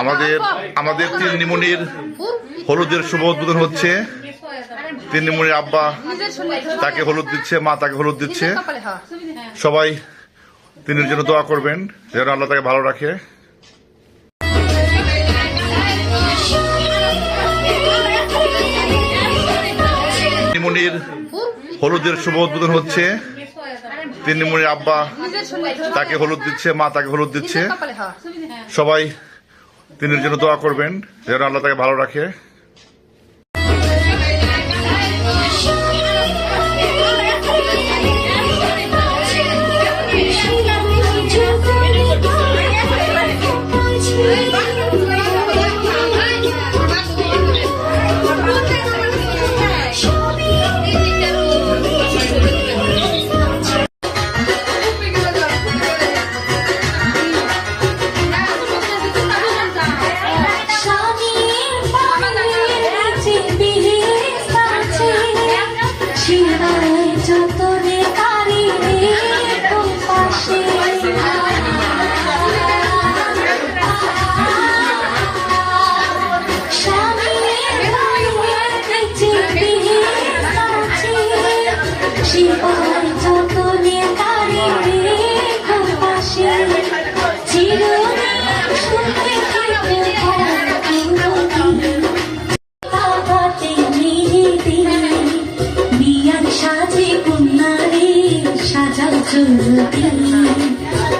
আমাদের আমাদের তিন নিমনির হলুদের শুভ উদ্বোধন হচ্ছে। তিন নিমনির আব্বা তাকে হলুদ দিচ্ছে, মা তাকে হলুদ দিচ্ছে। সবাই তিনের জন্য দোয়া করবেন, যেন আল্লাহ তাকে ভালো রাখে। নিমনির হলুদের শুভ উদ্বোধন হচ্ছে। তিন আব্বা তাকে হলুদ দিচ্ছে মা তাকে হলুদ দিচ্ছে। সবাই তিনির জন্য দোয়া করবেন যেন আল্লাহ তাকে ভালো রাখে।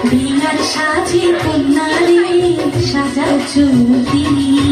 বিয়ার সাজে কন্যারে সাজাও চলতি বিয়ার